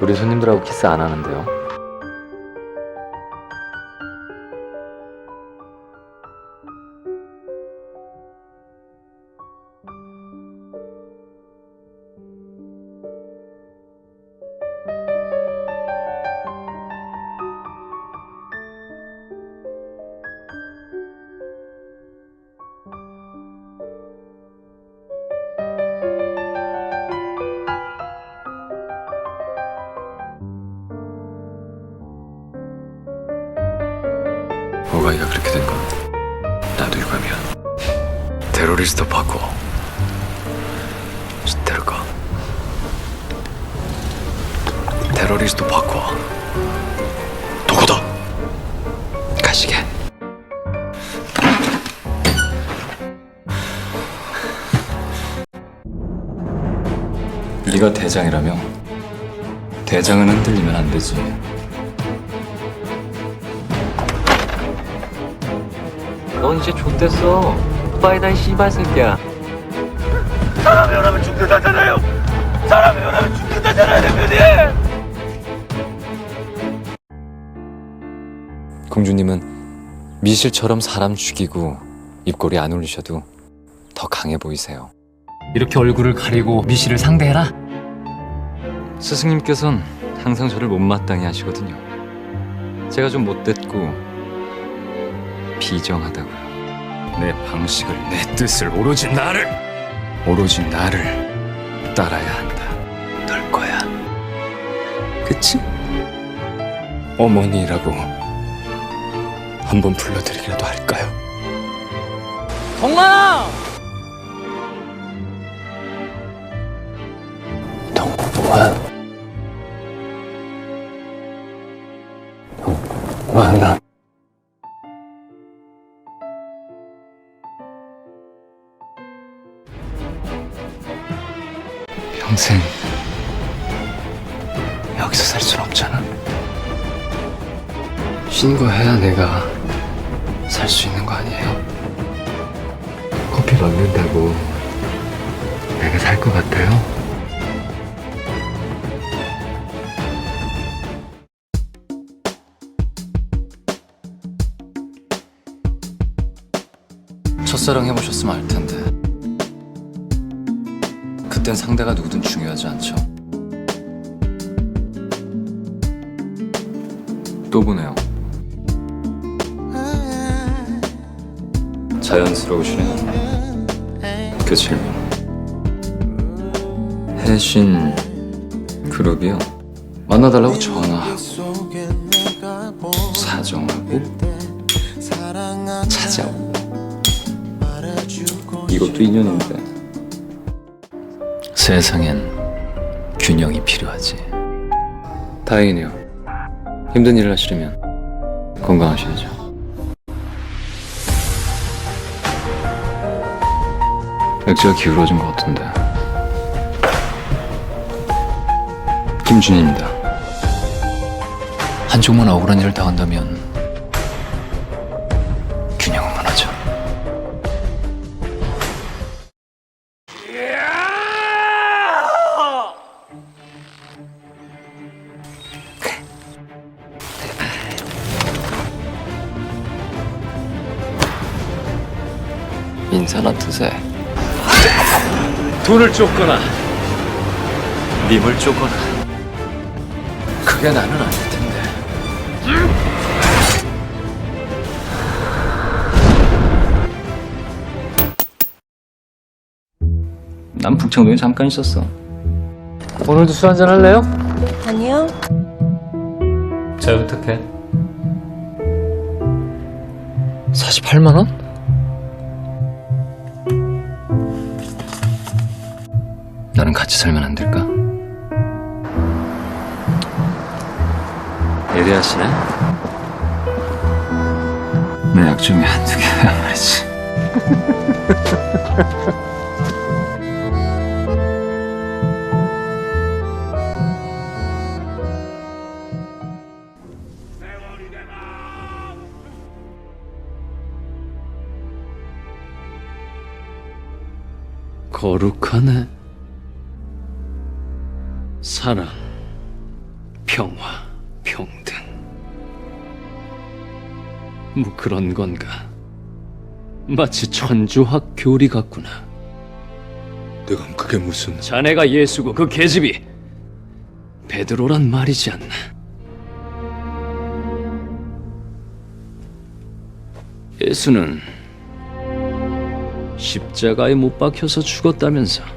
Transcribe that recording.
우리 손님들하고 키스 안 하는데요. 오가이가 그렇게 된 건 나도 유감이야. 테러리스트 바꿔. 테러가. 테러리스트 바꿔. 누구다? 가시게. 네가 대장이라며 대장은 흔들리면 안 되지. 넌 이제 좆됐어. 오빠이다 이 씨발 새끼야. 사람이 원하면 죽는다잖아요. 사람이 원하면 죽는다잖아요, 대표님. 공주님은 미실처럼 사람 죽이고 입꼬리 안 올리셔도 더 강해 보이세요. 이렇게 얼굴을 가리고 미씨를 상대해라. 스승님께선 항상 저를 못마땅해 하시거든요. 제가 좀 못됐고 비정하다고요. 내 방식을 내 뜻을 오로지 나를 오로지 나를 따라야 한다. 널 거야. 그치? 어머니라고 한번 불러드리기라도 할까요? 동아! 동무한 동무한 평생 여기서 살 순 없잖아 신고해야 내가 살 수 있는 거 아니에요? 커피 먹는다고 내가 살 것 같아요? 첫사랑 해보셨으면 알 텐데. 그땐 상대가 누구든 중요하지 않죠. 또 보네요. 자연스러우시네요. 그 질문. 해신 그룹이요. 만나달라고 전화하고 사정하고 찾아오고 이것도 인연인데 세상엔 균형이 필요하지. 다행이네요. 힘든 일을 하시려면 건강하셔야죠. 액자가 기울어진 것 같은데. 김준입니다. 한쪽만 억울한 일을 당한다면 드세 돈을 쫓거나 님을 쪼거나 그게 나는 아닐 텐데 난 북창동에 잠깐 있었어 오늘도 술 한잔 할래요? 아니요. 잘 부탁해. 48만 원? 나는 같이 살면 안 될까? 예리하시네 내 약점이 한두 개야 말이지. 거룩하네 사랑, 평화, 평등. 뭐 그런 건가? 마치 천주학 교리 같구나. 내가 그게 무슨 자네가 예수고 그 계집이 베드로란 말이지 않나? 예수는 십자가에 못 박혀서 죽었다면서